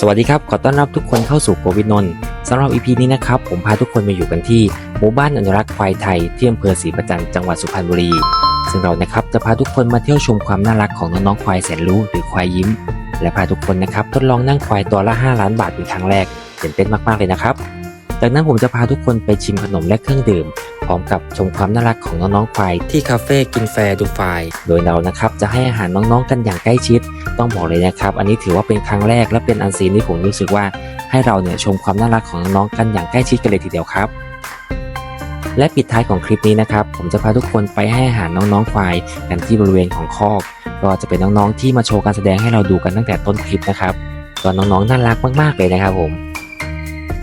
สวัสดีครับ ขอต้อนรับทุกคนเข้าสู่โกวิดนนท์สำหรับ EP นี้นะครับ ผมพาทุกคนมาอยู่กันที่หมู่บ้านอนุรักษ์ควายไทยที่อำเภอศรีประจันต์จังหวัดสุพรรณบุรี ซึ่งเรานะครับจะพาทุกคนมาเที่ยวชมความน่ารักของน้องๆควายแสนรู้หรือควายยิ้ม และพาทุกคนนะครับทดลองนั่งควายตัวละ 5 ล้านบาทเป็นครั้งแรกตื่นเต้นมากๆเลยนะครับ จากนั้นผมจะพาทุกคนไปชิมขนมและเครื่องดื่ม พร้อมกับชมความน่ารักของน้องๆควายที่คาเฟ่กินแฟร์ดูไฟโดยเรานะครับจะให้อาหารน้องๆกันอย่างใกล้ชิด ต้องบอกเลยนะครับ อันนี้ถือว่าเป็นครั้งแรกและเป็นอันซีนที่ผมรู้สึกว่า ให้เราเนี่ยชมความน่ารักของน้องๆกันอย่างใกล้ชิดกันเลยทีเดียวครับและปิดท้ายของคลิปนี้นะครับ ผมจะพาทุกคนไปให้อาหารน้องๆควายกันที่บริเวณของคอกก็จะเป็นน้องๆที่มาโชว์การแสดงให้เราดูกันตั้งแต่ต้นคลิปนะครับ ตอนน้องๆน่ารักมากๆเลยนะครับผม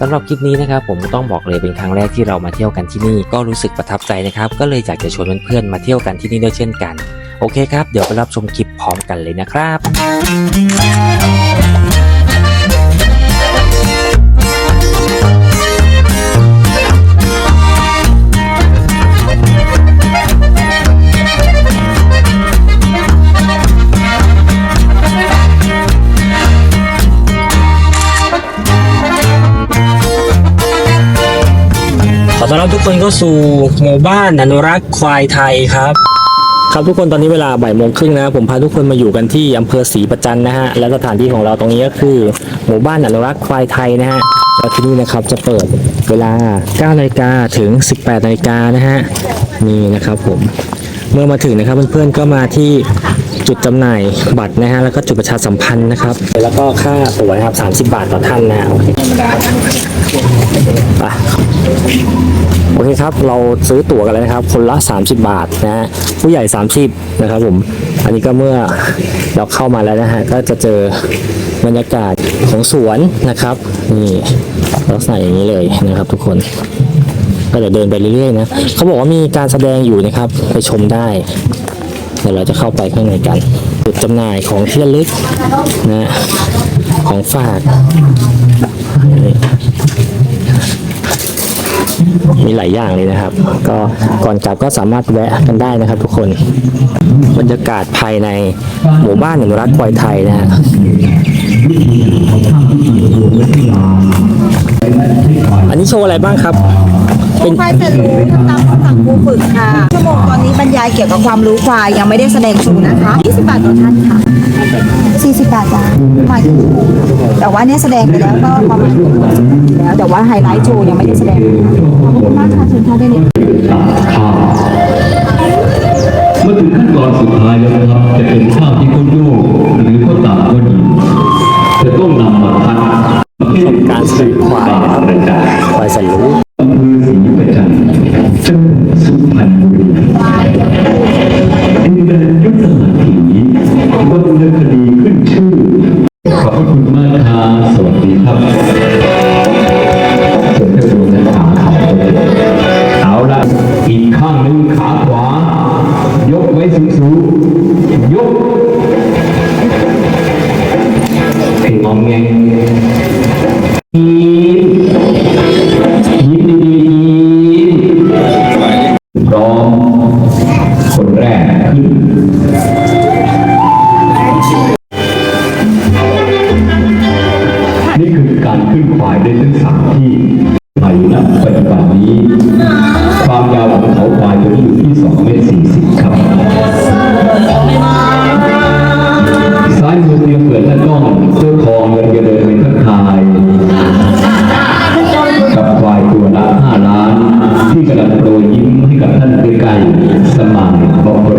สำหรับคลิปนี้นะครับผมก็ต้องบอกเลยเป็นครั้งแรกที่เรามาเที่ยวกันที่นี่ก็รู้สึกประทับใจนะครับก็เลยอยากจะชวนเพื่อนๆมาเที่ยวกันที่นี่ด้วยเช่นกัน โอเคครับ เดี๋ยวไปรับชมคลิปพร้อมกันเลยนะครับ เข้าสู่หมู่บ้านอนุรักษ์ควายไทยครับ ครับทุกคนตอนนี้เวลาบ่ายโมงครึ่งนะผมพาทุกคนมาอยู่กันที่อำเภอศรีประจันนะฮะและสถานที่ของเราตรงนี้ก็คือ หมู่บ้านอนุรักษ์ควายไทยนะฮะแล้วที่นี่นะครับจะเปิดเวลา9นาฬิกาถึง 18นาฬิกานะฮะนี่นะครับผมเมื่อมาถึงนะครับเพื่อนๆก็มาที่จุดจำหน่ายบัตรนะฮะแล้วก็จุดประชาสัมพันธ์นะครับ แล้วก็ค่าตั๋วนะครับ30 บาทต่อท่านนะฮะโอเคไป โอเคครับ เราซื้อตั๋วกันแล้วนะครับ คนละ 30 บาทนะฮะ ผู้ใหญ่ 30 นะครับผม อันนี้ก็เมื่อเราเข้ามาแล้วนะฮะ ก็จะเจอบรรยากาศของสวนนะครับ นี่ลักษณะอย่างนี้เลยนะครับทุกคนก็เดี๋ยวเดินไปเรื่อยๆนะเขาบอกว่ามีการแสดงอยู่นะครับ ไปชมได้เดี๋ยวเราจะเข้าไปข้างในกัน จุดจำหน่ายของที่ระลึกนะของฝากนี่ มีหลายอย่างเลยนะครับ ก็ก่อนกลับก็สามารถแวะกันได้นะครับ ทุกคนบรรยากาศภายในหมู่บ้านอนุรักษ์ควายไทยนะฮะอันนี้โชว์อะไรบ้างครับ เป็นควายเป็นรู้ตามคำ สั่งครูฝึกค่ะ ชั่วโมงตอนนี้บรรยายเกี่ยวกับความรู้ควายยังไม่ได้แสดงโชว์นะคะ20บาทต่อท่านค่ะ40บาทจ้ามากี่ชั่วโมงแต่ว่าเนี่ยแสดงไปแล้วก็ประมาณแล้วแต่ว่าไฮไลท์โชว์ยังไม่ได้แสดงขอบคุณมากค่ะเชิญท่านได้เลยข้าวเมื่อถึงขั้นตอนสุดท้ายแล้วนะครับ จะเป็นข้าวที่เขาโยกหรือเขาตากก็ดีจะต้องนำมาคัดประเภทการแสดงควายนะครับกระจายควายแสนรู้ ต้องคนแรกขึ้นนี่คือการขึ้นควายได้ทั้งสามที่ สมานบอมโร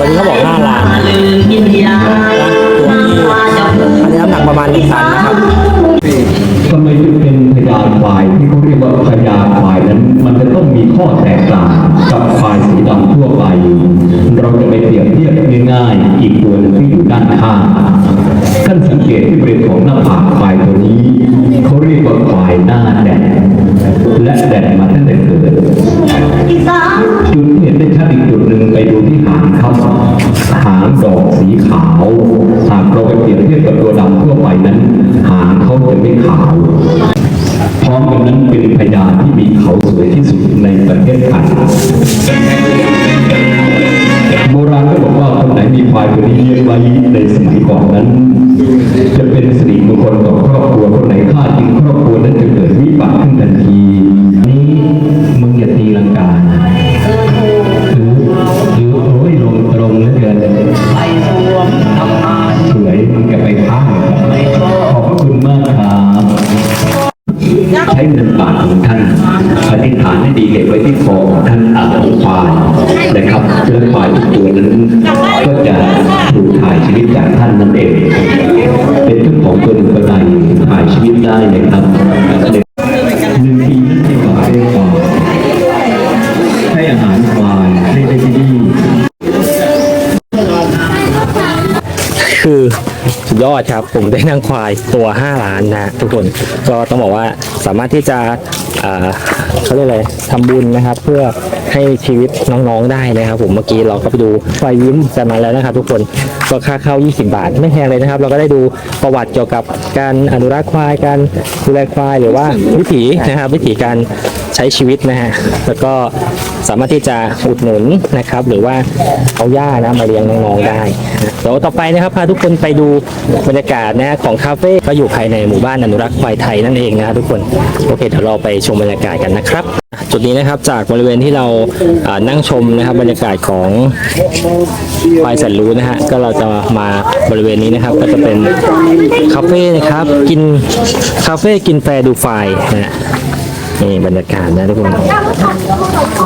วันนี้เขาบอก5ล้านตัวนี้อันนี้น้ำหนักประมาณ1ตันนะครับทำไมถึงเป็นพยานฝ่ายที่เขาเรียกว่าพยานฝ่ายนั้น มันจะต้องมีข้อแตกต่างกับฝ่ายสีดำทั่วไป เราจะไปเปรียบเทียบ ง่ายๆ อีกตัวหนึงที่อยู่ด้านข้างท่านสังเกตที่บริเวณของหน้าผากควายตัวนี้เขาเรียกว่าควายหน้าแดดและแดดมาตั้งแต่เกิดจุดที่เห็นได้ชัดอีกจุดหนึ่งไปดูที่หางเขาหางดอกสีขาวหากเราไปเปรียบเทียบกับตัวดำทั่วไปนั้น หางเขาจะไม่ขาวพร้อมกันนั้นเป็นพญาที่มีเขาสวยที่สุดในประเทศไทย มีควายตัวนี้เลี้ยงไว้ในสมัยก่อนนั้น จะเป็นสิริมงคลต่อครอบครัวคนไหน คือสุดยอดครับผมได้นั่งควายตัว5ล้านนะทุกคนก็ต้องบอกว่าสามารถที่จะเขาเรียกอะไรทำบุญนะครับ เพื่อให้ชีวิตน้องๆได้นะครับ ผมเมื่อกี้เราก็ไปดูควายยิ้มกันมาแล้วนะครับ ทุกคนก็ค่าเข้า 20 บาท ไม่แพงเลยนะครับ เราก็ได้ดูประวัติเกี่ยวกับการอนุรักษ์ควายการดูแลควายหรือว่าวิถีนะครับ วิถีการใช้ชีวิตนะฮะแล้วก็ สามารถที่จะอุดหนุนนะครับ หรือว่าเอาหญ้านะมาเลี้ยงน้องๆได้เดี๋ยวต่อไปนะครับพาทุกคนไปดูบรรยากาศนะของคาเฟ่ก็อยู่ภายในหมู่บ้านอนุรักษ์ควายไทยนั่นเองนะครับทุกคนโอเคเดี๋ยวเราไปชมบรรยากาศกันนะครับจุดนี้นะครับจากบริเวณที่เราานั่งชมนะครับบรรยากาศของควายแสนรู้นะฮะก็เราจะมาบริเวณนี้นะครับ ก็จะเป็นคาเฟ่นะครับกินคาเฟ่กินแฟร์ดูไฟนะฮะนี่บรรยากาศนะทุกคน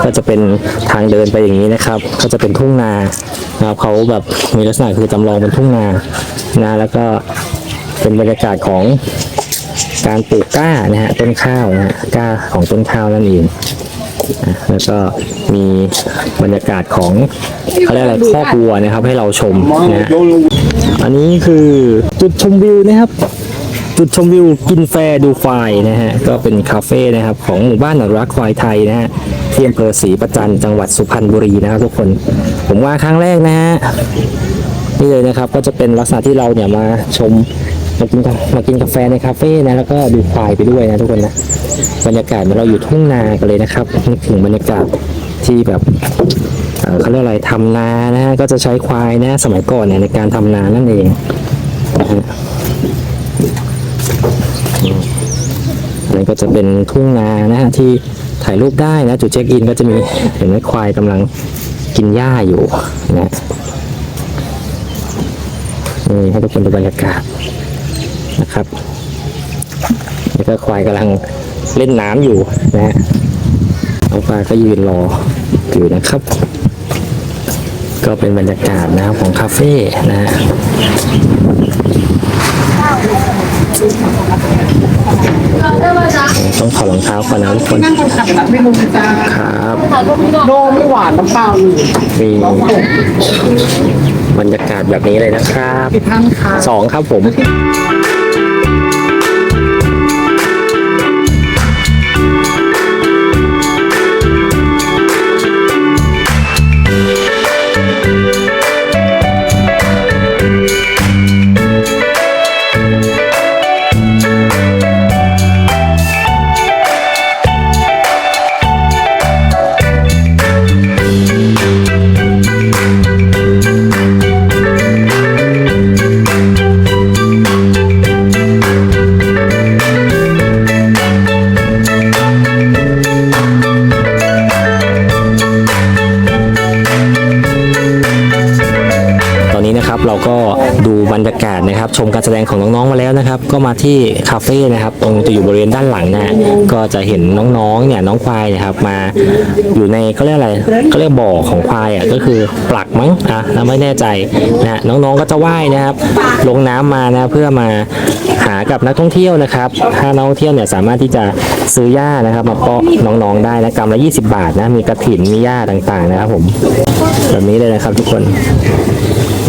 ก็จะเป็นทางเดินไปอย่างนี้นะครับ ก็จะเป็นทุ่งนานะครับเขาแบบมีลักษณะคือจำลองเป็นทุ่งนานะแล้วก็เป็นบรรยากาศของการปลูกกล้านะฮะต้นข้าวนะฮะกล้าของต้นข้าวนั่นเองแล้วก็มีบรรยากาศของเขาเรียกอะไรครอบครัวนะครับให้เราชมนะอันนี้คือจุดชมวิวนะครับ จุดชมวิวกินแฟร์ดูควายนะฮะก็เป็นคาเฟ่นะครับของหมู่บ้านอนุรักษ์ควายไทยนะฮะที่อำเภอศรีประจันจังหวัดสุพรรณบุรีนะครับทุกคน ผมว่าครั้งแรกนะฮะนี่เลยนะครับก็จะเป็นลักษณะที่เราเนี่ยมาชมมากินกามากินกาแฟในคาเฟ่นะแล้วก็ดูควายไปด้วยนะทุกคนนะบรรยากาศเหมือนเราอยู่ทุ่งนากันเลยนะครับนึกถึงบรรยากาศที่แบบเขาเรียกอะไรทำนานะฮะก็จะใช้ควายนะสมัยก่อนเนี่ยในการทำนานั่นเองนะฮะ นนี้ก็จะเป็นทุ่งนานะฮะที่ถ่ายรูปได้นะจุดเช็คอินก็จะมีเห็นไหมควายกำลังกินหญ้าอยู่นะนี่ให้ทุกคนดูบรรยากาศนะครับแล้วก็ควายกำลังเล่นน้ำอยู่นะฮะน้องควายก็ยืนรออยู่นะครับ ก็เป็นบรรยากาศนะครับของคาเฟ่นะฮะ ต้องถอดรองเท้าก่อนนะทุกคนนั่งคนขับแบบไม่ลงนะจ๊ะครับโดไม่หวานน้ำเปล่าเลยมีบรรยากาศแบบนี้เลยนะครับท่านค่ะสองครับผม รับชมการแสดงของน้องๆมาแล้วนะครับ ก็มาที่คาเฟ่นะครับ ตรงจะอยู่บริเวณด้านหลังนะก็จะเห็นน้องๆเนี่ยน้องควายนะครับมาอยู่ในเขาเรียกอะไรเขาเรียกบ่อของควายอะก็คือปลักมั้งอะเราไม่แน่ใจนะน้องๆก็จะว่ายนะครับ ลงน้ำมานะเพื่อมา หากับนักท่องเที่ยวนะครับ ถ้านักท่องเที่ยวเนี่ยสามารถที่จะซื้อหญ้านะครับ มาเพาะน้องๆได้นะกรัมละ20 บาทนะ มีกระถินมีหญ้าต่างๆนะครับ ผมแบบนี้เลยนะครับทุกคน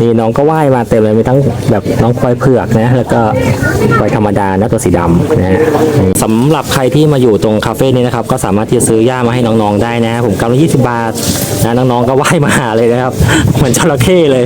นี่น้องก็ว่ายมาเต็มเลยมีทั้งแบบน้องควายเผือกนะแล้วก็ควายธรรมดานะตัวสีดำนะสำหรับใครที่มาอยู่ตรงคาเฟ่นี้นะครับก็สามารถที่จะซื้อหญ้ามาให้น้องๆได้นะ ผมกำลัง20บาทนะน้องๆก็ว่ายมาหาเลยนะครับเหมือนจระเข้เลย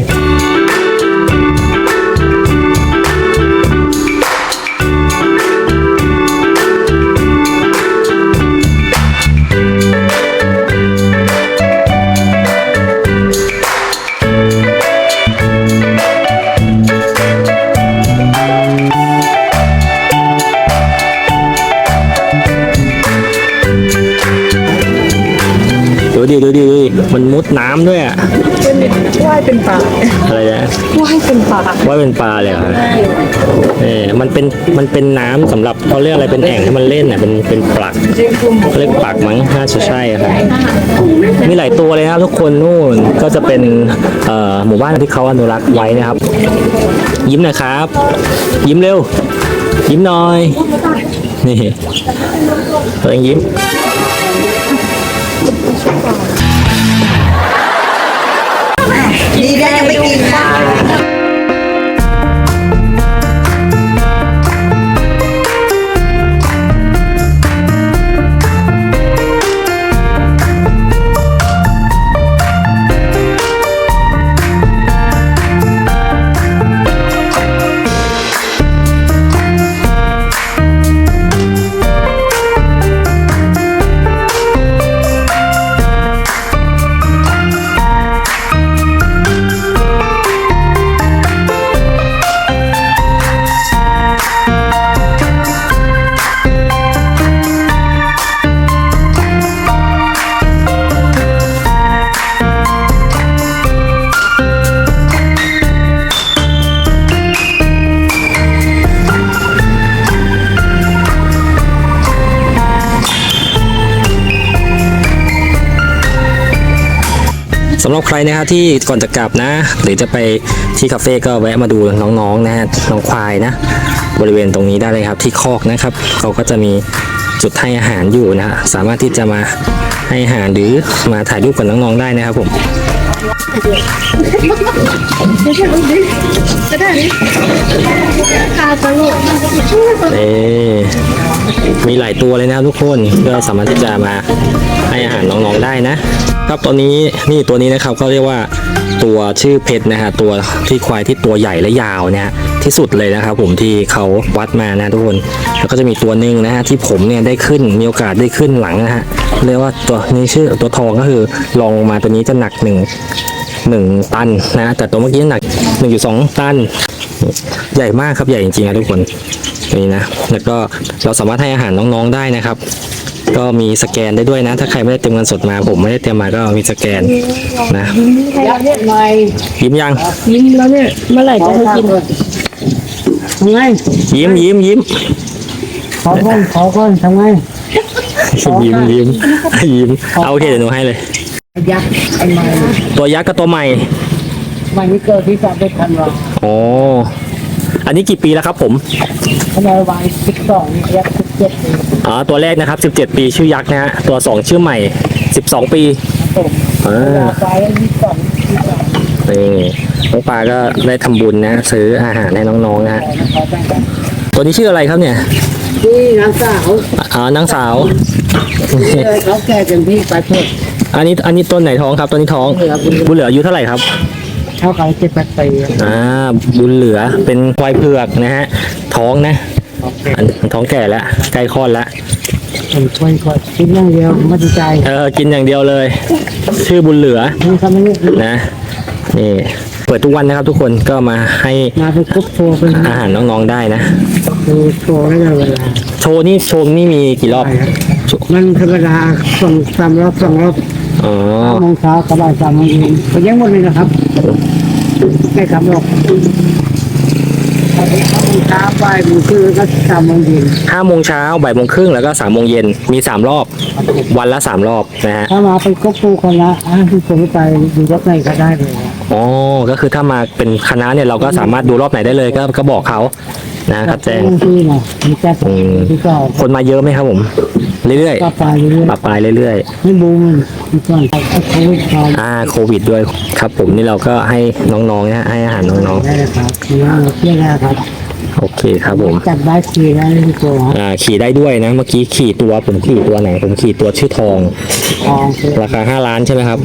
เป็นปลาว่าเป็นปลาเลยเหรอครับเออมันเป็นมันเป็นน้ำสำหรับเขาเรียกอะไรเป็นแอ่งที่มันเล่นอะเป็นเป็นปลักเขาเรียกปลักมั้งน่าจะใช่ครับมีหลายตัวเลยนะครับทุกคนนู่นก็จะเป็นเอ่อหมู่บ้านที่เขาอนุรักษ์ไว้นะครับ ยิ้มหน่อยครับ ยิ้มเร็ว ยิ้มหน่อยนี่ตัวเองยิ้มดีนะยังไม่กินนะ สำหรับใครนะครับที่ก่อนจะกลับนะ หรือจะไปที่คาเฟ่ก็แวะมาดูน้องๆนะฮะน้องควายนะ บริเวณตรงนี้ได้เลยครับ ที่คอกนะครับเขาก็จะมีจุดให้อาหารอยู่นะสามารถที่จะมาให้อาหารหรือมาถ่ายรูปกับน้องๆได้นะครับผมเอมีหลายตัวเลยนะทุกคนก็สามารถที่จะมาให้อาหารน้องๆได้นะ ครับตอนนี้นี่ตัวนี้นะครับเขาเรียกว่าตัวชื่อเพชรนะฮะตัวที่ควายที่ตัวใหญ่และยาวเนี่ยที่สุดเลยนะครับผมที่เขาวัดมานะทุกคนแล้วก็จะมีตัวหนึ่งนะฮะที่ผมเนี่ยได้ขึ้นมีโอกาสได้ขึ้นหลังนะฮะเรียกว่าตัวนี้ชื่อตัวทองก็คือลองลงมาตัวนี้จะหนักหนึ่งหนึ่งตันนะแต่ตัวเมื่อกี้หนักหนึ่งจุดสองตัน ใหญ่มากครับใหญ่จริงๆนะทุกคนนี่นะแล้วก็เราสามารถให้อาหารน้องๆได้นะครับ ก็มีสแกนได้ด้วยนะ ถ้าใครไม่ได้เตรียมเงินสดมาผมไม่ได้เตรียมมาก็มีสแกนนะยักษ์เนี่ยหน่อยยิ้มยัง ยิ้มแล้วเนี่ยเมื่อไหร่จะให้กินไงยิ้มยิ้มยิ้มขอก่อนขอก่อนทำไงยิ้มยิ้มยิ้มเอาโอเคเดี๋ยวหนูให้เลยยักษ์ไอ้ไม้ตัวยักษ์กับตัวใหม่มันนี่เกิดที่สามเป็นธันวาโอ้อันนี้กี่ปีแล้วครับผมทนายวันสิบสองยักษ์ สิบเจ็ดปีอ๋อตัวแรกนะครับ 17 ปีชื่อยักษ์นะฮะตัว 2 ชื่อใหม่ 12 ปีผมอ่าไปยี่สิบสองยี่สิบสามนี่น้องปลาก็ได้ทำบุญนะ ซื้ออาหารให้น้องๆนะฮะขอแต่งกันตัวนี้ชื่ออะไรครับเนี่ยนี่นางสาวอ๋อนางสาว นี่เลยเขาแก่กันที่ไปเพื่อ อันนี้อันนี้ต้นไหนท้องครับต้นนี้ท้องเหลือบุญบุญเหลืออายุเท่าไหร่ครับเขาขายเจ็ดแปดปีอ่าบุญเหลือเป็นควายเผือกนะฮะท้องนะ อันท้องแก่แล้วใกล้คลอดแล้วผมช่วยก่อนคิดอย่างเดียวไม่ดีใจเออกินอย่างเดียวเลย ชื่อบุญเหลือนี่ทำไม่ได้นะนี่เปิดทุกวันนะครับ ทุกคนก็มาให้มาเป็นกรุ๊ปโชว์เป็นอาหารน้องๆได้นะดูโชว์ได้เลยเวลาโชว์นี่โชว์นี่มีกี่รอบ มันธรรมดาสองสามรอบสองรอบอ๋อห้าโมงเช้ากับบ่ายสามโมงเย็นไปยังหมดเลยนะครับไม่ครับหรอก ห้าโมงเช้าบ่ายโมงครึ่งแล้วก็สามโมงเย็นห้าโมงเช้าบ่ายโมงครึ่งแล้วก็สามโมงเย็นมีสามรอบ วันละสามรอบนะฮะ ถ้ามาเป็นกรุ๊ปปูคนละอะที่ผมไปดูรถไหนก็ได้เลยอ๋อ ก็คือถ้ามาเป็นคณะเนี่ยเราก็สามารถดูรอบไหนได้เลยก็ก็บอกเขานะครับแจ้งที่นะมีแจ้งที่สองคนมาเยอะไหมครับผม เรื่อยก็ไปเรื่อยๆปรับปลายเรื่อยๆไม่บูมันที่ก่อนไอ้โควิดก่อนๆอ่าโควิดด้วยครับผมนี่เราก็ให้น้องๆนะให้อาหารน้องได้เลยครับที่ว่าเราเที่ยวได้ครับๆ โอเคครับผม จับได้ขี่ได้ที่ตัวอ่าขี่ได้ด้วยนะ เมื่อกี้ขี่ตัวผมขี่ตัวไหน ผมขี่ตัวชื่อทอง ทองคือราคาห้าล้านใช่ไหมครับ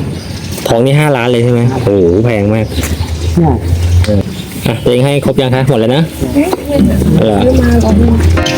ทองนี่ห้าล้านเลยใช่ไหมโอ้โหแพงมากเนี่ยอะตัวเองให้ครบยังคะหมดแล้วนะเออเไปกันน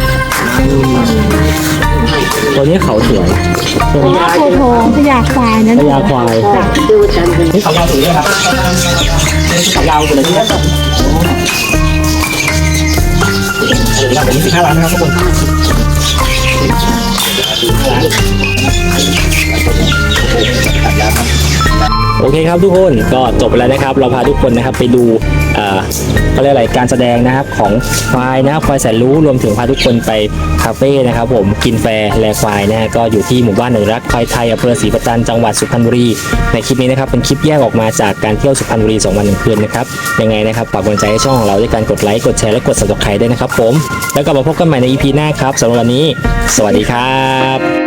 ตัวนี้เขาสวยตัวนี้โคโทพยาควายนั่นพญาควายนี่เขายาวสวยเลยครับเขายาวเลยที่นี่เราเป็นสิบห้าล้านนะครับทุกคน โอเคครับทุกคนก็จบไปแล้วนะครับ เราพาทุกคนนะครับไปดูเอ่อเขาเรียกอะไรการแสดงนะครับของควายนะครับควายแสนรู้รวมถึงพาทุกคนไปคาเฟ่นะครับ ผมกินแฟร์แลควายนะก็อยู่ที่หมู่บ้านอนุรักควายไทยอำเภอศรีประจันจังหวัดสุพรรณบุรีในคลิปนี้นะครับเป็นคลิปแยกออกมาจากการเที่ยวสุพรรณบุรี2วันหนึ่งคืนนะครับยังไงนะครับฝากกำลังใจให้ช่องของเราด้วยการกดไลค์กดแชร์และกด subscribe ด้วยนะครับผมแล้วกลับมาพบกันใหม่ใน EP หน้าครับสำหรับวันนี้ สวัสดีครับ